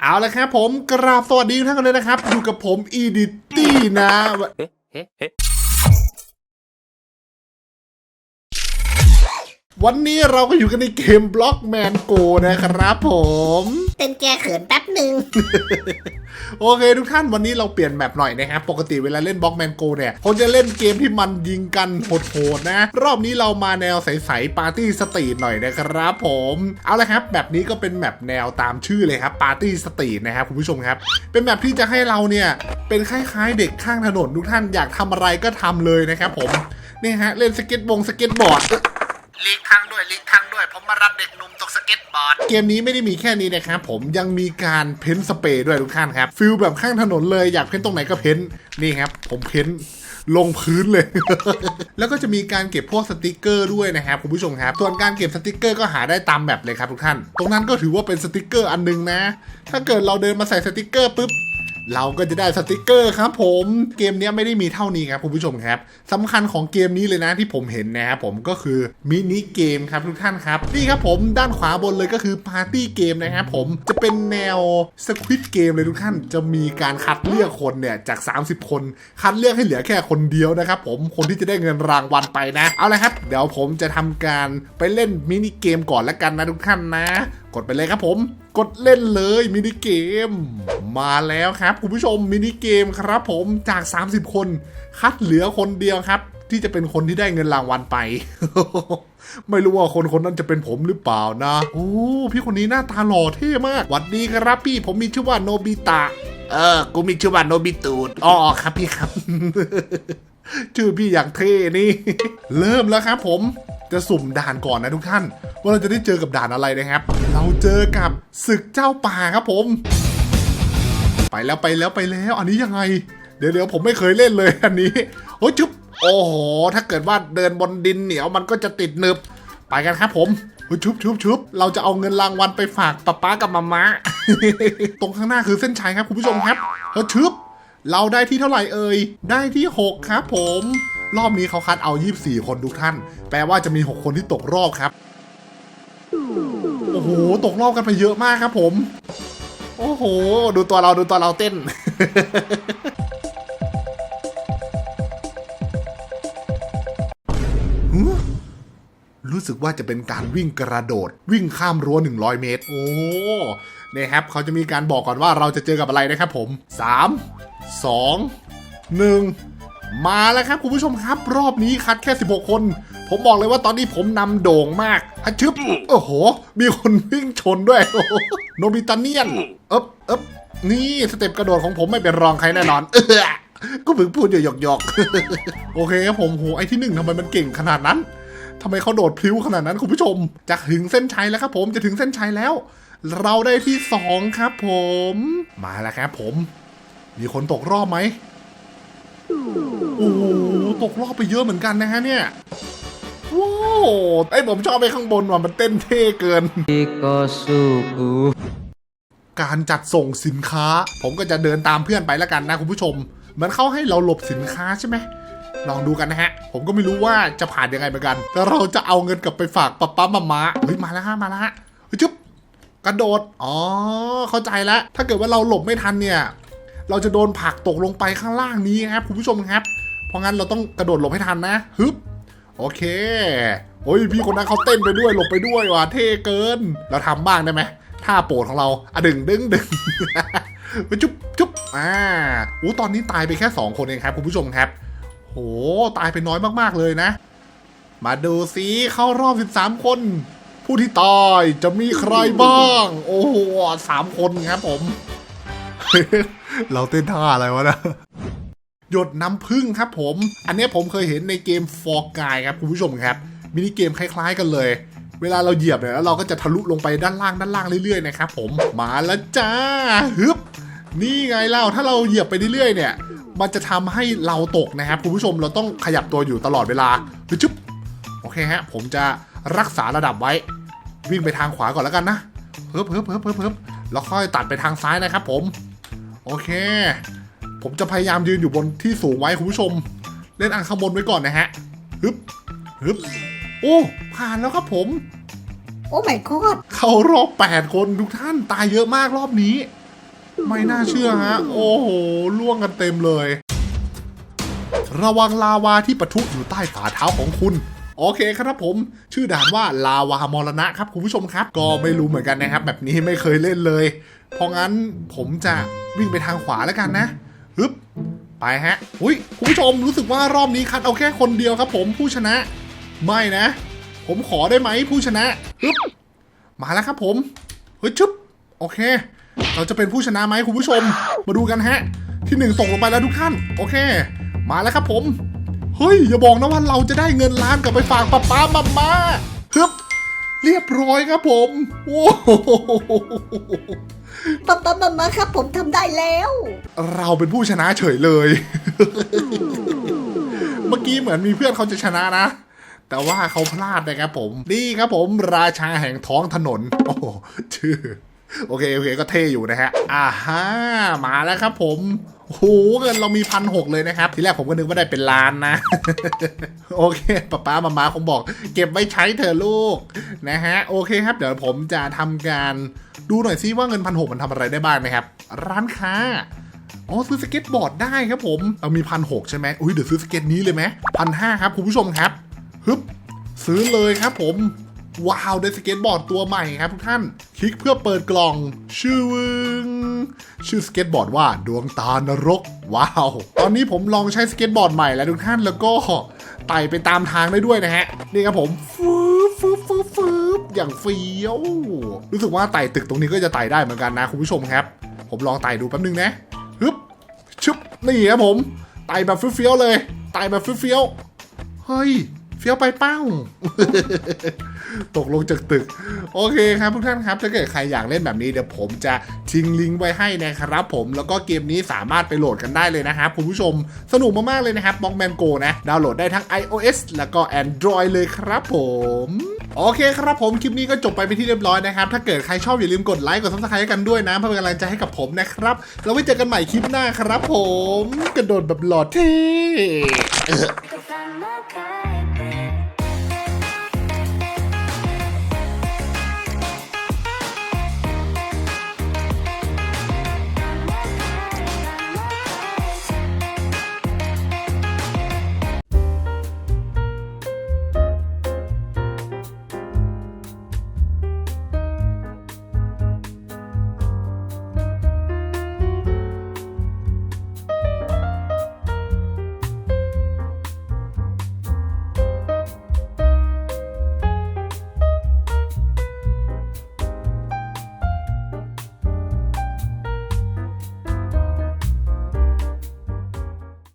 เอาละครับผมกราบสวัสดีทุกท่านเลยนะครับ อยู่กับผมอีดิตี้นะ เฮ้เฮ้เฮ้ วันนี้เราก็อยู่กันในเกมบล็อกแมนโกนะครับผม เต้นแก้เขินแป๊บหนึ่ง โอเคทุกท่านวันนี้เราเปลี่ยนแมปหน่อยนะครับ ปกติเวลาเล่นบล็อกแมนโกเนี่ยผมจะเล่นเกมที่มันยิงกันโหดๆนะ รอบนี้เรามาแนวใสๆปาร์ตี้สตรีทหน่อยนะครับผม เอาละครับแบบนี้ก็เป็นแมปแนวตามชื่อเลยครับปาร์ตี้สตรีทนะครับคุณผู้ชมครับ เป็นแมปที่จะให้เราเนี่ยเป็นคล้ายๆ เด็กข้างถนนทุกท่านอยากทำอะไรก็ทำเลยนะครับผมนี่ฮะเล่นสเก็ตบงสเก็ตบอร์ด ลีกทางด้วยลีกทางด้วย ผมมารับเด็กหนุ่มตกสเก็ตบอร์ด เกมนี้ไม่ได้มีแค่นี้นะครับผมยังมีการเพ้นสเปรย์ด้วยทุกท่านครับฟิลแบบข้างถนนเลยอยากเพ้นตรงไหนก็เพ้นนี่ครับ ผมเพ้นลงพื้นเลย แล้วก็จะมีการเก็บพวกสติกเกอร์ด้วยนะครับคุณผู้ชมครับ ส่วนการเก็บสติกเกอร์ก็หาได้ตามแบบเลยครับทุกท่าน ตรงนั้นก็ถือว่าเป็นสติกเกอร์อันหนึงนะ ถ้าเกิดเราเดินมาใส่สติกเกอร์ปุ๊บ เราก็จะได้สติกเกอร์ครับผมเกมเนี้ยไม่ได้มีเท่านี้ครับคุณผู้ชมครับสำคัญของเกมนี้เลยนะที่ผมเห็นนะครับผมก็คือมินิเกมครับทุกท่านครับนี่ครับผมด้านขวาบนเลยก็คือปาร์ตี้เกมนะครับผมจะเป็นแนวสควิตเกมเลยทุกท่านจะมีการคัดเลือกคนเนี่ยจาก 30 คน คัดเลือกให้เหลือแค่คนเดียวนะครับผมคนที่จะได้เงินรางวัลไปนะ เอาละครับ เดี๋ยวผมจะทำการไปเล่นมินิเกมก่อนละกันนะทุกท่านนะ กดไปเลยครับผม กดเล่นเลยมินิเกม มาแล้วครับ คุณผู้ชมมินิเกมครับผมจาก 30 คน คัดเหลือคนเดียวครับ ที่จะเป็นคนที่ได้เงินรางวัลไป ไม่รู้ว่าคนคนนั้นจะเป็นผมหรือเปล่านะโอ้พี่คนนี้หน้าตาหล่อเท่มากหวัดดีครับพี่ผมมีชื่อว่าโนบิตะเออ กูมีชื่อว่าโนบิตูดอ๋อครับพี่ครับ ชื่อพี่อย่างเท่นี่ เริ่มแล้วครับผม จะสุ่มด่านก่อนนะทุกท่าน ว่าเราจะได้เจอกับด่านอะไรนะครับ เราเจอกับศึกเจ้าป่าครับผม ไปแล้วไปแล้วไปแล้วอันนี้ยังไง เดี๋ยวเดี๋ยวผมไม่เคยเล่นเลยอันนี้โอ้ยจุ๊บโอ้โหถ้าเกิดว่าเดินบนดินเหนียวมันก็จะติดหนึบไปกันครับผมเฮ้ยชุบชุบชุบเราจะเอาเงินรางวัลไปฝากป๊าป๊ากับมาม่าตรงข้างหน้าคือเส้นชัยครับคุณผู้ชมครับเฮ้ยชุบเราได้ที่เท่าไหร่เอ่ยได้ที่ 6 ครับผม รอบนี้เขาคัดเอา 24 คนทุกท่าน แปลว่าจะมี 6 คนที่ตกรอบครับ โอ้โห ตกรอบกันไปเยอะมากครับผม โอ้โห ดูตัวเราดูตัวเราเต้นรู้สึกว่าจะเป็นการวิ่งกระโดด วิ่งข้ามรั้ว 100 เมตร โอ้เนี่ยครับ เขาจะมีการบอกก่อนว่าเราจะเจอกับอะไรนะครับผม 3 2 1 มาแล้วครับคุณผู้ชมครับรอบนี้คัดแค่ 16 คน ผมบอกเลยว่าตอนนี้ผมนำโด่งมากฮัชึบโอ้โห มีคนวิ่งชนด้วยโอ้โหโนบิตาเนียนเอ๊บเอ๊บนี่สเต็ปกระโดดของผมไม่เป็นรองใครแน่นอน เออก็เพิ่งพูดอยู่หยอกๆโอเคครับผมโหไอที่หนึ่งทำไมมันเก่งขนาดนั้นทำไมเขาโดดพลิ้วขนาดนั้นคุณผู้ชม จะถึงเส้นชัยแล้วครับผมจะถึงเส้นชัยแล้ว เราได้ที่สองครับผม มาแล้วครับผม มีคนตกรอบไหม โอ้โหตกรอบไปเยอะเหมือนกันนะฮะเนี่ยว้าวไอยผมชอบไปข้างบนว่ะมันเต้นเท่เกินก็สู้กูการจัดส่งสินค้า ผมก็จะเดินตามเพื่อนไปแล้วกันนะคุณผู้ชมมือนเข้าให้เราหลบสินค้าใช่ไหมลองดูกันนะฮะ ผมก็ไม่รู้ว่าจะผ่านยังไงเหมือนกันแต่เราจะเอาเงินกลับไปฝากป๊าป๊ามามาเฮ้ยมาแล้วฮะมาแล้วฮะเฮ้ยจุ๊บกระโดด อ๋อ เข้าใจแล้ว ถ้าเกิดว่าเราหลบไม่ทันเนี่ย เราจะโดนผักตกลงไปข้างล่างนี้ครับคุณผู้ชมครับ เพราะงั้นเราต้องกระโดดหลบให้ทันนะฮึบโอเคโอ้ยพี่คนนั้นเขาเต้นไปด้วยหลบไปด้วยว่ะเท่เกิน เราทำบ้างได้ไหมท่าโปรดของเราอะดึงดึงดึงไปจุ๊บจุ๊บอ่าอู้ตอนนี้ตายไปแค่ 2 คนเองครับคุณผู้ชมครับโหตายไปน้อยมากๆเลยนะ มาดูซิเข้ารอบ 13 คน ผู้ที่ตายจะมีใครบ้าง โอ้โหสามคนครับผม เราเต้นท่าอะไรวะนะหยดน้ำผึ้งครับผม อันนี้ผมเคยเห็นในเกม For Guy ครับคุณผู้ชมครับ มินิเกมคล้ายๆกันเลย เวลาเราเหยียบเนี่ยแล้วเราก็จะทะลุลงไปด้านล่างด้านล่างเรื่อยๆนะครับผมมาแล้วจ้าฮึบนี่ไงเล่าถ้าเราเหยียบไปเรื่อยๆเนี่ย มันจะทำให้เราตกนะครับคุณผู้ชมเราต้องขยับตัวอยู่ตลอดเวลาฮึจุ๊บโอเคฮะ ผมจะรักษาระดับไว้ วิ่งไปทางขวาก่อนแล้วกันนะเพิ่มเพิ่มเพิ่มเพิ่มเพิ่มแล้วค่อยตัดไปทางซ้ายนะครับผม โอเค ผมจะพยายามยืนอยู่บนที่สูงไว้คุณผู้ชม เล่นอันข้างบนไว้ก่อนนะฮะฮึบฮึบโอ้ ผ่านแล้วครับผม โอ้ my god เข้ารอบ8คนทุกท่านตายเยอะมากรอบนี้ ไม่น่าเชื่อฮะ โอ้โหล่วงกันเต็มเลย ระวังลาวาที่ปะทุอยู่ใต้ฝ่าเท้าของคุณ โอเคครับผม ชื่อด่านว่าลาวามรณะครับคุณผู้ชมครับ ก็ไม่รู้เหมือนกันนะครับ แบบนี้ไม่เคยเล่นเลย เพราะงั้นผมจะวิ่งไปทางขวาแล้วกันนะฮึบไปฮะอุ้ยคุณผู้ชมรู้สึกว่ารอบนี้คัดเอาแค่คนเดียวครับ ผมผู้ชนะ ไม่นะ ผมขอได้ไหมผู้ชนะฮึบมาแล้วครับผมเฮ้ยชึบโอเค เราจะเป็นผู้ชนะไหมคุณผู้ชม มาดูกันฮะ ที่หนึ่งส่งลงไปแล้วทุกท่าน โอเค มาแล้วครับผม เฮ้ย อย่าบอกนะว่าเราจะได้เงินล้านกลับไปฝากป้าป้ามามาฮึบเรียบร้อยครับผมโอ้โหป๊าป๊ามามาครับผมทำได้แล้ว เราเป็นผู้ชนะเฉยเลย เมื่อกี้เหมือนมีเพื่อนเขาจะชนะนะ แต่ว่าเขาพลาดนะครับผม นี่ครับผมราชาแห่งท้องถนน โอ้ชื่อ โอเคโอเคก็เท่อยู่นะฮะอ่าฮะมาแล้วครับผมโอ้โหเงินเรามีพันหกเลยนะครับ ทีแรกผมก็นึกว่าได้เป็นล้านนะ โอเคป้าป้ามามาคงบอก เก็บไว้ใช้เธอะลูกนะฮะ โอเคครับ เดี๋ยวผมจะทำการดูหน่อยซิว่าเงินพันหกมันทำอะไรได้บ้างนะครับ ร้านค้าอ๋อซื้อสเก็ตบอร์ดได้ครับผมเอามีพันหกใช่ไหมอุ้ยเดี๋ยวซื้อสเก็ตนี้เลยไหมพันห้าครับคุณผู้ชมครับฮึบซื้อเลยครับผม ว้าวได้สเก็ตบอร์ดตัวใหม่ครับทุกท่าน คลิกเพื่อเปิดกล่อง ชื่อวึงชื่อสเก็ตบอร์ดว่าดวงตานรก ว้าว ตอนนี้ผมลองใช้สเก็ตบอร์ดใหม่แล้วทุกท่านแล้วก็ไต่ไปตามทางได้ด้วยนะฮะ นี่ครับผมฟืบฟืบฟืบฟืบอย่างเฟี้ยวรู้สึกว่าไต่ตึกตรงนี้ก็จะไต่ได้เหมือนกันนะคุณผู้ชมครับ ผมลองไต่ดูแป๊บนึงนะฮึบชึบนี่ครับผมไต่แบบเฟี้ยวเลยไต่แบบเฟี้ยวเฮ้ยเฟี้ยวไปเป้า ตกลงจากตึก โอเคครับทุกท่านครับถ้าเกิดใครอยากเล่นแบบนี้เดี๋ยวผมจะทิ้งลิงก์ไว้ให้นะครับผมแล้วก็เกมนี้สามารถไปโหลดกันได้เลยนะครับคุณผู้ชมสนุกมากๆเลยนะครับบ็อกแมนโกนะ ดาวน์โหลดได้ทั้ง iOS แล้วก็ Android เลยครับผมโอเคครับผมคลิปนี้ก็จบไปเป็นที่เรียบร้อยนะครับถ้าเกิดใครชอบอย่าลืมกดไลค์กดซับสไครต์กันด้วยนะเพื่อเป็นกำลังใจให้กับผมนะครับแล้วไว้เจอกันใหม่คลิปหน้าครับผมกระโดดแบบหลอดเท่